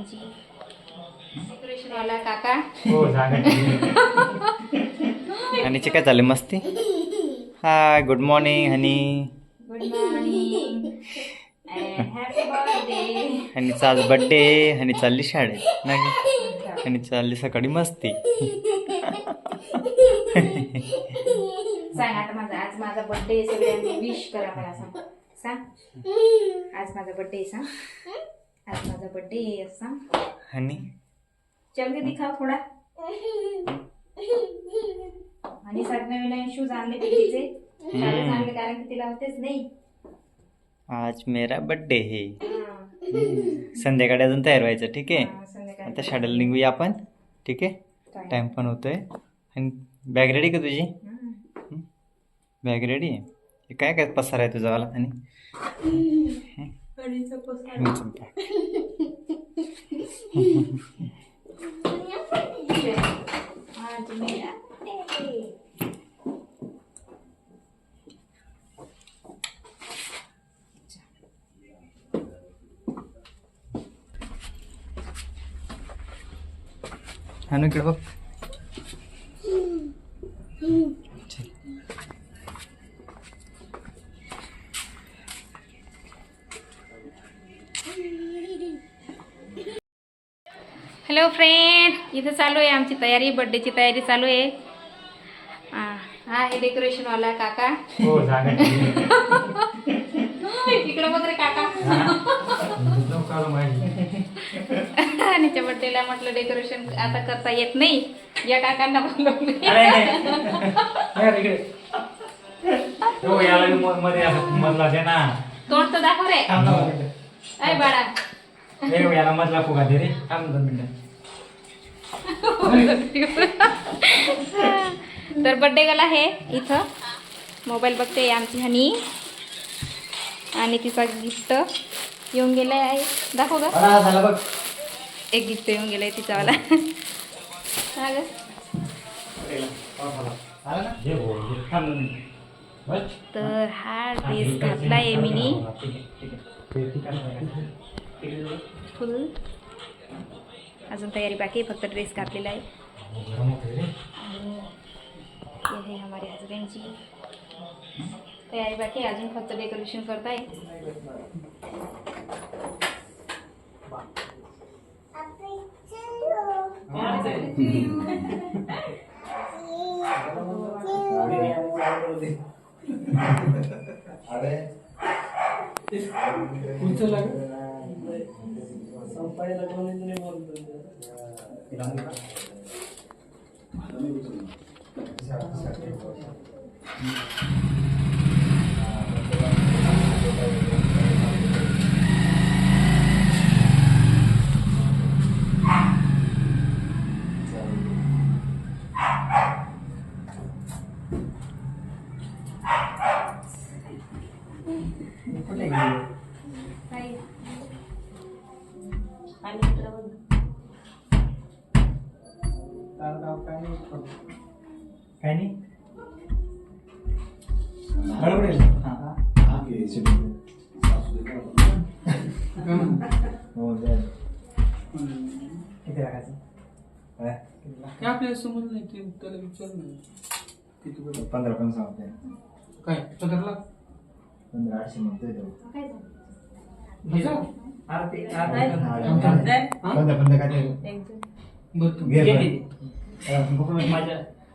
यांची काका? हो हनीचे काय चालले मस्ती? Hi good morning honey. Good morning हनीचा आज बड्डे हनी चालली शाळेत नाही हनी चालली सकाळी मस्ती. सांग आता माझा आज माझा बर्थडे सगळ्यांनी विश करा मला सांग. सांग. आज माझा बर्थडे सांग. माझा बर्थडे सांग. हनी? चल के दिखाव थोडा. आणि सात नवीन शूज आणले कालच आणले कारण की तिला होतेच नाही. आज मेरा बड्डे है. संध्याकाळी अजून तयार व्हायचं ठीक आहे? हा. आता शाळेला निघूया आपण ठीक आहे. टाइम पण होतोय. आणि बॅग रेडी का तुझी. बॅग रेडी आहे हे काय काय पसार आहे तुझा वाला? आणि हनीचं bag. आज मेरा birthday. हॅलो इकडे बघ चल. हॅलो फ्रेंड इथं चालू आहे आमची तयारी बर्थडेची तयारी चालू आहे. हा हा डेकोरेशनवाला काका. हो इकडे बघ रे काका. आणीच्या बर्थडेला म्हटलं डेकोरेशन आता करता येत नाही. या काकांना बोलवलं हो तोंड तर दाखव रे. बाळा. मधला फुगा दे रे. थांब दोन मिनिटं. तर बर्थडे गर्ल आहे इथं मोबाईल बघते आमची हनी आणि तिचा गिफ्ट येऊन गेला आहे दाखव ग एक गिफ्ट येऊन गेलाय तिचावाला हा ग आलं ना? हे हो, हे थांब दोन मिनिटं. बस. तर हा ड्रेस ठीक आहे. घातलाय मिनी आहे, आहे. आहे. आहे. फुल अजून तयारी बाकी आहे फक्त ड्रेस घातलेला आहे. आणि हमारे हस्बैंडची तयारी बाकी अजून फक्त डेकोरेशन करताय. 你哪里？啊，没有注。下下再说一下。啊，那个，那个，那个，那个，那个，那个，那个，那个，那个，काय नाही गडबडेल हा हो जाईल किती राखायचं काय? किती लाख? ते आपल्याला समज नाही ते त्याला विचार नाही किती बरं पंधरा पण सांगते काय पंधरा लाख पंधरा आठशे म्हणतोय तो. घ्यायचा? अरे ते- हा? पंधरा पंधरा काय ते? बरं तू घे घे बरं. ते. अरे, बघू ना माझ्या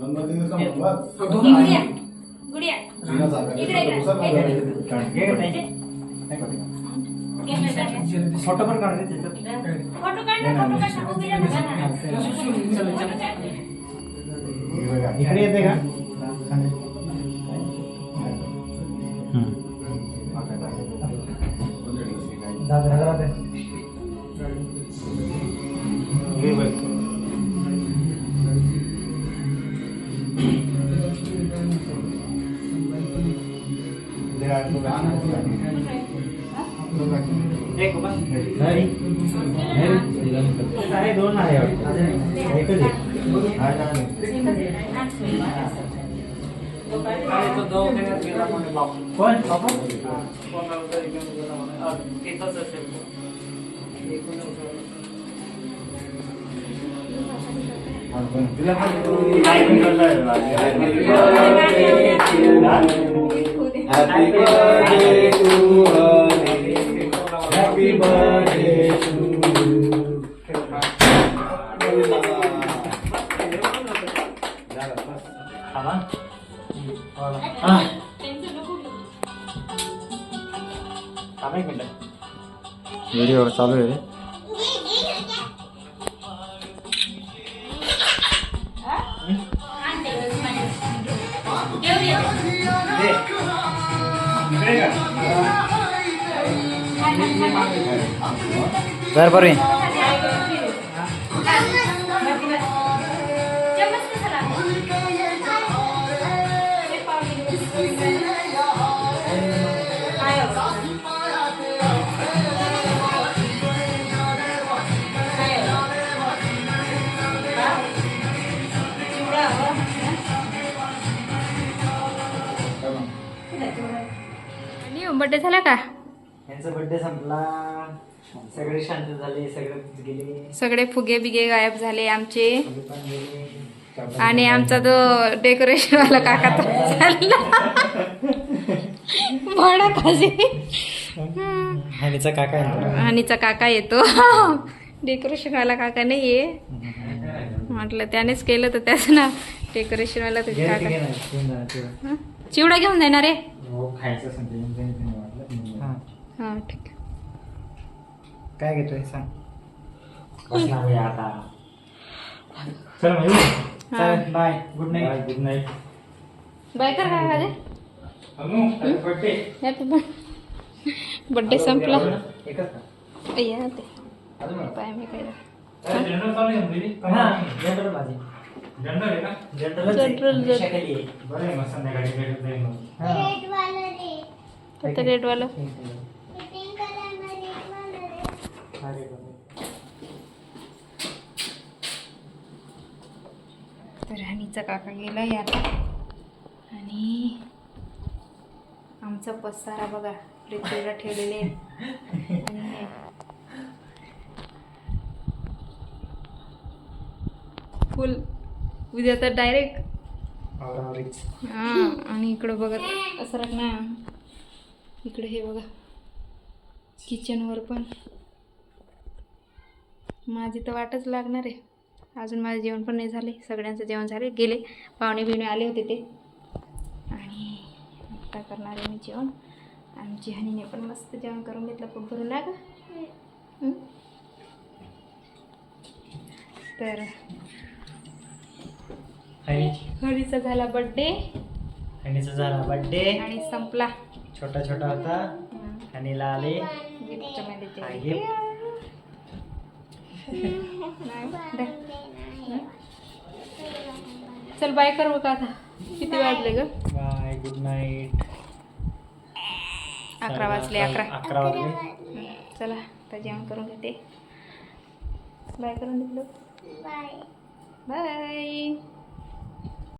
गुडिया गुडिया फोटो पण काढते फोटो काढ इकडे येते का तरी घेऊन गेला म्हणे. अ, तिथंच असेल तो. Happy birthday to Hari. Happy birthday to you. थांबा. हा. थांबा एक मिनिट. व्हिडिओ चालू आहे इकडे बड्डे झाला का? यांचा बर्थडे संपला. सगळे शांत झाले सगळे गेले. सगळे फुगे बिगे गायब झाले आमचे. आणि आमचा तो डेकोरेशन वाला काका म्हणा पाहिजे हनीचा काका आहे आणीचा काका येतो. डेकोरेशन वाला काका नाही आहे म्हटलं त्यानेच केलं तर त्याचं नाव डेकोरेशन वाला तुझे घे, घे काका. ना, ना चिवडा. हं? घेऊन जाणार रे हो खायचं संपलं यांचं नाही त्यांनी वाटलं हा. हा ठीक आहे. काय घेतोय सांग. बस ना भैया आता? चल मग येऊ. हा. Bye goodbye good night bye कर काय माझे? अनु बर्थडे हॅपी बर्थडे संपला. एकच का? या ते? पाय मी काय जनरल चालू आहे? हा जनरल माझी. जनरल आहे का? बरं आहे मग संध्याकाळी भेटत जाईल मग. आता रेडवालं. अरे राणीचा काका गेला यार. आणि आमचा पसारा बघा पृथ्वीला ठेवलेले. आणि. फुल. उद्या तर डायरेक्ट. हां आणि इकडं बघत असं ना. इकडे हे बघा. किचनवर पण. माझी तर वाटच लागणार आहे. अजून माझं जेवण पण नाही झाले. सगळ्यांचं जेवण झाले गेले. पाहुणे बिवणे आले होते ते. आणि आता करणार आहे मी जेवण. आमची हनीने पण मस्त जेवण करून घेतलं. पोट भरून ना? तर हनीची झाला बड्डे हनीचा झाला बर्थडे आणि संपला. छोटा छोटा होता. हनीला आले गिफ्टच्या मध्ये चल बाय करू का आता. किती वाजले ग? Bye good night. अकरा वाजले अकरा अकरा. वाजले. चला आता जेवण करून घेते. बाय करून दिलं बाय.